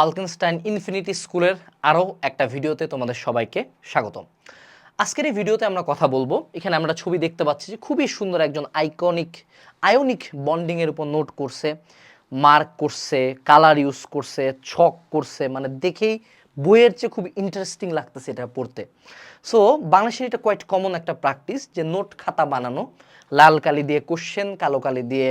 হালকেনস্টাইন infinity স্কুলের আরও একটা ভিডিওতে তোমাদের সবাইকে স্বাগতম। আজকের এই ভিডিওতে আমরা কথা বলব। এখানে আমরা ছবি দেখতে পাচ্ছি যে খুবই সুন্দর একজন আইকনিক, আয়নিক বন্ডিংয়ের উপর নোট করছে, মার্ক করছে, কালার ইউজ করছে, ছক করছে মানে দেখেই বইয়ের চেয়ে খুব ইন্টারেস্টিং লাগতেছে এটা পড়তে। সো বাংলাদেশের এটা কোয়াইট কমন একটা প্র্যাকটিস যে নোট খাতা বানানো, লাল কালি দিয়ে কোশ্চেন কালো কালি দিয়ে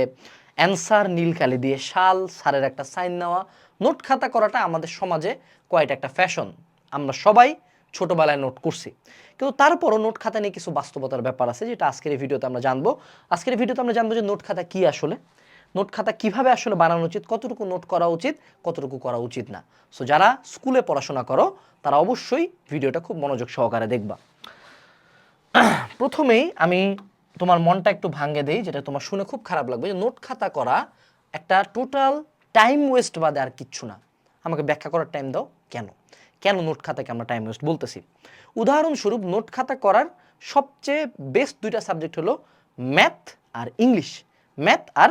অ্যান্সার নীল কালি দিয়ে শাল, সারের একটা সাইন নেওয়া। নোট খাতা করাটা আমাদের সমাজে কোয়াইট একটা ফ্যাশন আমরা সবাই ছোটোবেলায় নোট করছি। কিন্তু তারপরও নোট খাতা নিয়ে কিছু বাস্তবতার ব্যাপার আছে, যেটা আজকের এই ভিডিওতে আমরা জানব। আজকের এই ভিডিওতে আমরা জানব যে নোট খাতা কী আসলে? নোট খাতা কীভাবে আসলে বানানো উচিত? কতটুকু নোট করা উচিত? কতটুকু করা উচিত না? সো যারা স্কুলে পড়াশোনা করো, তারা অবশ্যই ভিডিওটা খুব মনোযোগ সহকারে দেখবা। প্রথমেই আমি তোমার মনটা একটু ভাঙে দেই, যেটা তোমার শুনে খুব খারাপ লাগবে, যে নোট খাতা করা একটা টোটাল টাইম ওয়েস্ট বাদে আর কিচ্ছু না। আমাকে ব্যাখ্যা করার টাইম দাও। কেন? কেন নোট খাতাকে আমরা টাইম ওয়েস্ট বলতেছি? উদাহরণস্বরূপ নোট খাতা করার সবচেয়ে বেস্ট দুইটা সাবজেক্ট হলো ম্যাথ আর ইংলিশ ম্যাথ আর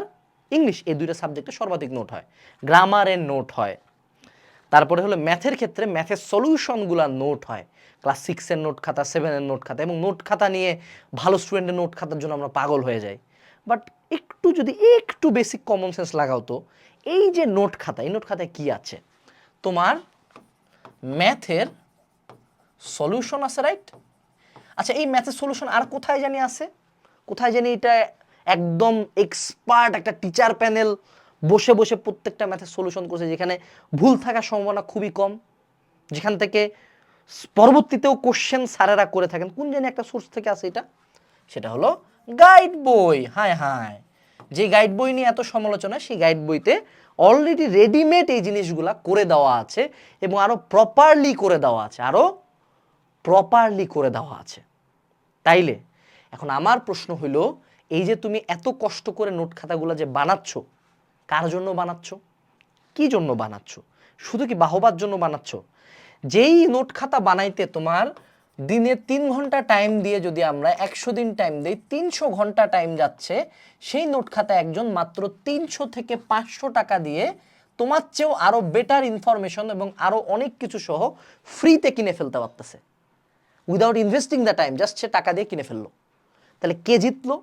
ইংলিশ এই দুইটা সাবজেক্টে সর্বাধিক নোট হয়। গ্রামারের নোট হয়। তারপরে হলো ম্যাথের ক্ষেত্রে ম্যাথের সলিউশনগুলো নোট হয়। ক্লাস সিক্সের নোট খাতা সেভেনের নোট খাতা এবং নোট খাতা নিয়ে ভালো স্টুডেন্টের নোট খাতার জন্য আমরা পাগল হয়ে যাই। বাট একটু যদি একটু বেসিক কমন সেন্স লাগাও তো, এই যে নোট খাতা, এই নোট খাতায় কি আছে? তোমার ম্যাথের সলিউশন আছে রাইট আচ্ছা এই ম্যাথের সলিউশন আর কোথায় জানি আছে? কোথায় জানি এটা একদম এক্সপার্ট একটা টিচার প্যানেল বসে বসে প্রত্যেকটা ম্যাথের সলিউশন করছে, যেখানে ভুল থাকার সম্ভাবনা খুবই কম। যেখান থেকে পরবর্তীতেও কোশ্চেন স্যারেরা করে থাকেন। কোন জানি একটা সোর্স থেকে আসে এটা? সেটা হলো গাইড বই। হায় হায়। যে গাইড বই নিয়ে এত সমালোচনা, সেই গাইড বইতে অলরেডি রেডিমেড এই জিনিসগুলা করে দেওয়া আছে এবং আরও প্রপারলি করে দেওয়া আছে। আরও প্রপারলি করে দেওয়া আছে। তাইলে, এখন আমার প্রশ্ন হইল, এই যে তুমি এত কষ্ট করে নোট খাতাগুলো যে বানাচ্ছ, কার জন্য বানাচ্ছ? কি জন্য বানাচ্ছ? শুধু কি বাহবার জন্য বানাচ্ছ? যেই নোট খাতা বানাইতে তোমার দিনে তিন ঘণ্টা টাইম দিয়ে যদি আমরা একশো দিন টাইম দিই, তিনশো ঘণ্টা টাইম যাচ্ছে, সেই নোট খাতা একজন মাত্র তিনশো থেকে পাঁচশো টাকা দিয়ে তোমার চেয়েও আরও বেটার ইনফরমেশন এবং আরও অনেক কিছু সহ ফ্রিতে কিনে ফেলতে পারতেছে। Without investing the time just সে টাকা দিয়ে কিনে ফেলল। তাহলে কে জিতলো?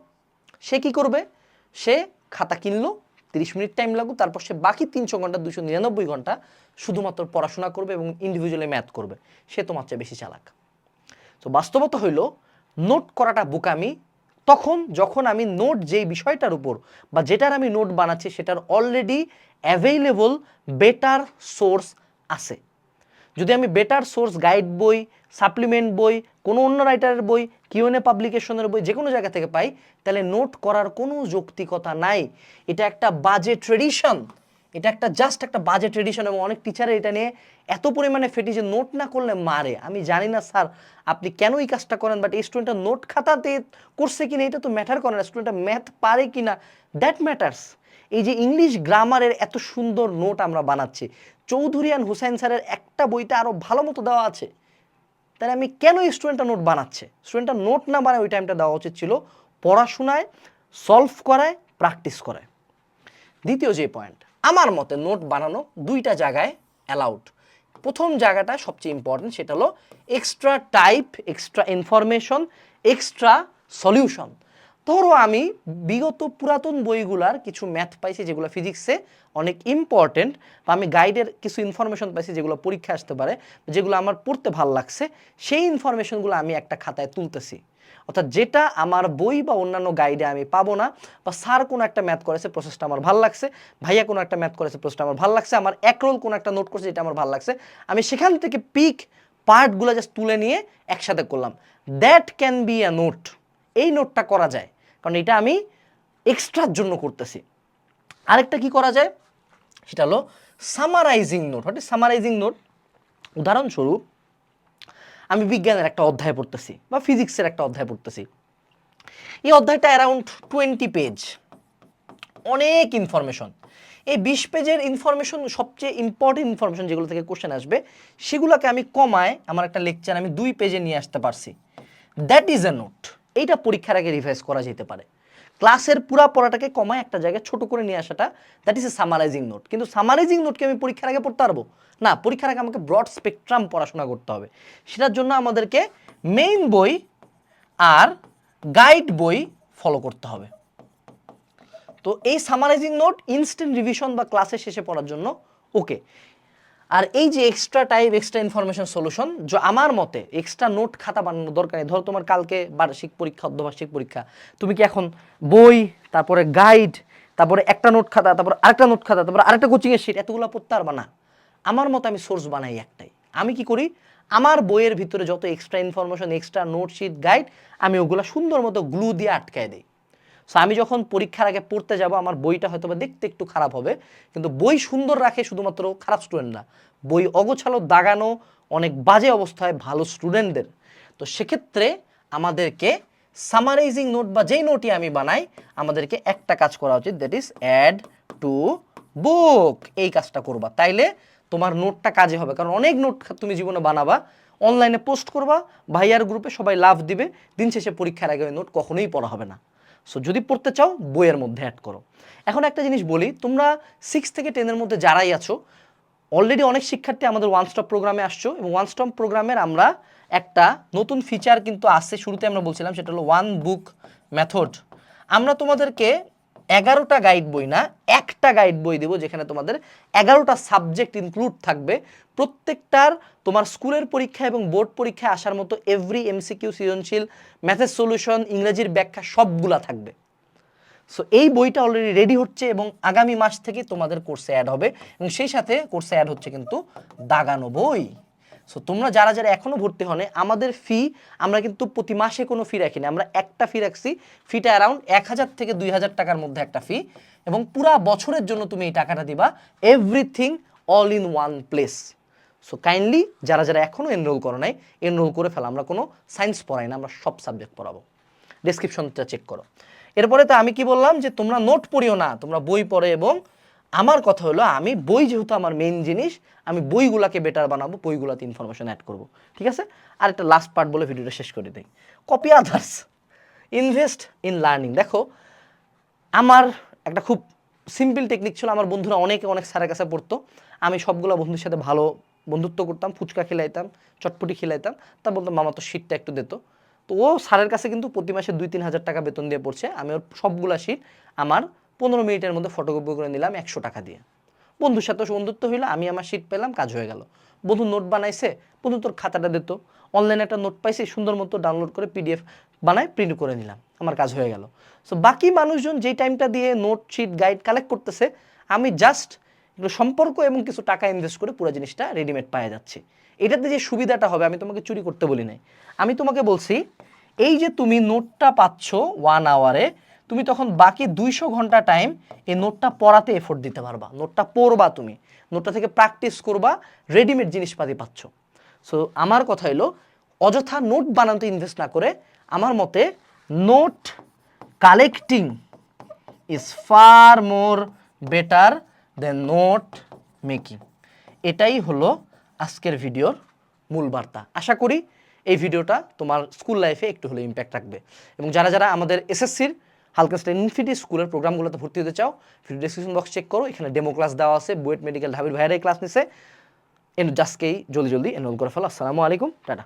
সে কি করবে? সে খাতা কিনলো তিরিশ মিনিট টাইম লাগুক তারপর সে বাকি তিনশো ঘণ্টা দুশো নিরানব্বই ঘণ্টা শুধুমাত্র পড়াশোনা করবে এবং ইন্ডিভিজুয়ালি ম্যাথ করবে। সে তোমার চেয়ে বেশি চালাক। তো বাস্তবতা হইল নোট করাটা বোকামি তখন যখন আমি নোট যেই বিষয়টার উপর বা যেটার আমি নোট বানাচ্ছি, সেটার অলরেডি অ্যাভেইলেবল বেটার সোর্স আছে। যদি আমি বেটার সোর্স গাইড বই সাপ্লিমেন্ট বই, কোনো অন্য রাইটারের বই কিউএনএ পাবলিকেশনের বই যে কোনো জায়গা থেকে পাই, তাহলে নোট করার কোনো যৌক্তিকতা নাই। এটা একটা বাজে ট্রেডিশন এটা একটা জাস্ট একটা বাজে ট্রেডিশন এবং অনেক টিচারের এটা নিয়ে এত পরিমাণে ফেটি যে নোট না করলে মারে। আমি জানি না, স্যার, আপনি কেন এই কাজটা করেন? বাট এই স্টুডেন্টটা নোট খাতাতে করছে কিনা এটা তো ম্যাটার করে না। স্টুডেন্টটা ম্যাথ পারে কিনা দ্যাট ম্যাটার্স এই যে ইংলিশ গ্রামারের এত সুন্দর নোট আমরা বানাচ্ছি। চৌধুরিয়ান হুসাইন স্যারের একটা বইটা আরও ভালো মতো দেওয়া আছে। তাহলে আমি কেন স্টুডেন্টটা নোট বানাচ্ছে? স্টুডেন্টটা নোট না বানায় ওই টাইমটা দেওয়া উচিত ছিল পড়াশোনায় সলভ করায় প্র্যাকটিস করায়। দ্বিতীয় যে পয়েন্ট আমার মতে নোট বানানো দুইটা জায়গায় অ্যালাউড প্রথম জায়গাটা সবচেয়ে ইম্পর্টেন্ট সেটা হলো extra type extra information extra solution ধরো আমি বিগত পুরাতন বইগুলার কিছু ম্যাথ পাইছি যেগুলো ফিজিক্সে অনেক ইম্পর্টেন্ট বা আমি গাইডের কিছু ইনফরমেশন পাইছি যেগুলো পরীক্ষা আসতে পারে, যেগুলো আমার পড়তে ভালো লাগছে, সেই ইনফরমেশনগুলো আমি একটা খাতায় তুলতেছি। অর্থাৎ যেটা আমার বই বা অন্যান্য গাইডে আমি পাবো না, বা স্যার কোনো একটা ম্যাথ করেছে প্রসেসটা আমার ভালো লাগছে, ভাইয়া কোনো একটা ম্যাথ করেছে প্রসেসটা আমার ভালো লাগছে, আমার এক রোল কোনো একটা নোট করছে, যেটা আমার ভালো লাগছে, আমি সেখান থেকে পিক পার্টগুলো জাস্ট তুলে নিয়ে একসাথে করলাম। That can be a note এই নোটটা করা যায়। কারণ এটা আমি এক্সট্রার জন্য করতেছি। আরেকটা কি করা যায়? সেটা হলো সামারাইজিং নোট হঠাৎ সামারাইজিং নোট উদাহরণস্বরূপ, আমি বিজ্ঞানের একটা অধ্যায় পড়তেছি বা ফিজিক্সের একটা অধ্যায় পড়তেছি। এই অধ্যায়টা অ্যারাউন্ড টোয়েন্টি পেজ অনেক ইনফরমেশন এই বিশ পেজের ইনফরমেশন সবচেয়ে ইম্পর্টেন্ট ইনফরমেশন যেগুলো থেকে কোশ্চেন আসবে, সেগুলোকে আমি কমায় আমার একটা লেকচার আমি দুই পেজে নিয়ে আসতে পারছি। দ্যাট ইজ এ নোট এইটা পরীক্ষার আগে রিভাইজ করা যেতে পারে। ক্লাসের পুরা পড়াটাকে কমায় একটা জায়গায় ছোট করে নিয়ে আসাটা that is a summarising note কিন্তু সামারাইজিং নোটকে আমি পরীক্ষার আগে পড়তে পারব? না, পরীক্ষার আগে আমাকে ব্রড স্পেকট্রাম পড়াশোনা করতে হবে। সেটার জন্য আমাদেরকে মেইন বই আর গাইড বই ফলো করতে হবে। তো এই সামারাইজিং নোট ইনস্ট্যান্ট রিভিশন বা ক্লাসের শেষে পড়ার জন্য ওকে আর এই যে extra time extra information solution যে আমার মতে এক্সট্রা নোট খাতা বানানোর দরকার নেই। ধরো তোমার কালকে বার্ষিক পরীক্ষা, অর্ধবার্ষিক পরীক্ষা। তুমি কি এখন বই, তারপরে গাইড তারপরে একটা নোট খাতা, তারপরে আরেকটা নোট খাতা, তারপরে আরেকটা কোচিংয়ের শিট এতগুলো পড়তে পারবা না। আমার মতে আমি সোর্স বানাই একটাই। আমি কি করি? আমার বইয়ের ভিতরে যত extra information extra note sheet guide আমি ওগুলো সুন্দর মতো গ্লু দিয়ে আটকায় দিই। সো আমি যখন পরীক্ষার আগে পড়তে যাব, আমার বইটা হয়তো বা দেখতে একটু খারাপ হবে, কিন্তু বই সুন্দর রাখে শুধুমাত্র খারাপ স্টুডেন্ট না। বই অগোছালো, দাগানো, অনেক বাজে অবস্থায় ভালো স্টুডেন্টদের তো সেক্ষেত্রে আমাদেরকে সামারাইজিং নোট বা যেই নোটই আমি বানাই, আমাদেরকে একটা কাজ করা উচিত that is add to book এই কাজটা করবা। তাইলে তোমার নোটটা কাজে হবে। কারণ অনেক নোট তুমি জীবনে বানাবা অনলাইনে পোস্ট করবা, ভাইয়ার গ্রুপে সবাই লাভ দিবে, দিন শেষে পরীক্ষার আগে ওই নোট কখনোই পড়া হবে না। সো যদি পড়তে চাও, বইয়ের মধ্যে অ্যাড করো। এখন একটা জিনিস বলি, তোমরা সিক্স থেকে টেনের মধ্যে যারাই আছো অলরেডি অনেক শিক্ষার্থী আমাদের ওয়ান স্টপ প্রোগ্রামে আসছো এবং ওয়ান স্টপ প্রোগ্রামের আমরা একটা নতুন ফিচার কিন্তু আসছে, শুরুতে আমরা বলছিলাম, সেটা হলো ওয়ান বুক মেথড আমরা তোমাদেরকে এগারোটা গাইড বই না, একটা গাইড বই দেবো যেখানে তোমাদের এগারোটা সাবজেক্ট ইনক্লুড থাকবে। প্রত্যেকটার তোমার স্কুলের পরীক্ষা এবং বোর্ড পরীক্ষায় আসার মতো এভরি এমসিকিউ সৃজনশীল ম্যাথের সলিউশন ইংরেজির ব্যাখ্যা সবগুলা থাকবে। সো এই বইটা অলরেডি রেডি হচ্ছে এবং আগামী মাস থেকে তোমাদের কোর্সে অ্যাড হবে এবং সেই সাথে কোর্সে অ্যাড হচ্ছে কিন্তু দাগানো বই। সো তোমরা যারা যারা এখনও ভর্তি হনে আমাদের ফি আমরা কিন্তু প্রতি মাসে কোনো ফি রাখিনি। আমরা একটা ফি রাখছি। ফিটা অ্যারাউন্ড এক হাজার থেকে দুই হাজার টাকার মধ্যে একটা ফি এবং পুরা বছরের জন্য তুমি এই টাকাটা দিবা। Everything all in one place so kindly যারা যারা এখনও এনরোল করো নাই এনরোল করে ফেলা। আমরা কোনো সায়েন্স পড়াই না, আমরা সব সাবজেক্ট পড়াবো। ডেসক্রিপশনটা চেক করো। এরপরে তো আমি কি বললাম যে, তোমরা নোট পড়িও না, তোমরা বই পড়ে এবং আমার কথা হলো, আমি বই যেহেতু আমার মেইন জিনিস, আমি বইগুলাকে বেটার বানাবো, বইগুলাতে ইনফরমেশন অ্যাড করব, ঠিক আছে? আর একটা লাস্ট পার্ট বলে ভিডিওটা শেষ করে দিই। Copy others invest in learning দেখো, আমার একটা খুব সিম্পল টেকনিক ছিল, আমার বন্ধুরা অনেকে অনেক স্যারের কাছে পড়তো, আমি সবগুলো বন্ধুর সাথে ভালো বন্ধুত্ব করতাম, ফুচকা খেলাইতাম, চটপটি খেলাইতাম, তা বলতাম মামা তো শীতটা একটু দিত তো। ও স্যারের কাছে কিন্তু প্রতি মাসে দুই তিন হাজার টাকা বেতন দিয়ে পড়ছে, আমি ওর সবগুলা শীট আমার পনেরো মিনিটের মধ্যে ফটোকপি করে নিলাম একশো টাকা দিয়ে। বন্ধুর সাথে বন্ধুত্ব হইল, আমি আমার সিট পেলাম, কাজ হয়ে গেল। বন্ধু নোট বানাইছে, বন্ধু তোর খাতাটা দিত অনলাইনে একটা নোট পাইছি, সুন্দর মতো ডাউনলোড করে পিডিএফ বানায় প্রিন্ট করে নিলাম, আমার কাজ হয়ে গেল। সো বাকি মানুষজন যেই টাইমটা দিয়ে নোট শিট গাইড কালেক্ট করতেছে, আমি জাস্ট একটু সম্পর্ক এবং কিছু টাকা ইনভেস্ট করে পুরো জিনিসটা রেডিমেড পাওয়া যাচ্ছে। এটাতে যে সুবিধাটা হবে, আমি তোমাকে চুরি করতে বলি নাই। আমি তোমাকে বলছি, এই যে তুমি নোটটা পাচ্ছ ওয়ান আওয়ারে তুমি তখন বাকি দুইশো ঘণ্টা টাইম এই নোটটা পড়াতে এফোর্ট দিতে পারবা। নোটটা পড়বা তুমি। নোটটা থেকে প্র্যাকটিস করবা রেডিমেড জিনিসপাতি পাচ্ছ। সো আমার কথা হলো অযথা নোট বানাতে ইনভেস্ট না করে আমার মতে note collecting is far more better than note making এটাই হলো আজকের ভিডিওর মূল বার্তা। আশা করি এই ভিডিওটা তোমার স্কুল লাইফে একটু হলে ইম্প্যাক্ট রাখবে। এবং যারা যারা আমাদের এসএসসির হালকাস্টাইন ইনফিনিটি স্কুলের প্রোগ্রামগুলোতে ভর্তি হতে চাও ফ্রি ডিসক্রিপশন বক্স চেক করো, এখানে ডেমো ক্লাস দেওয়া আছে বুয়েট মেডিকেল ঢাবির ভাইয়ারাই ক্লাস নিছে। এন জাস্টকেই জলদি জলদি এনরোল করে ফেলো। আসসালামু আলাইকুম, টাটা।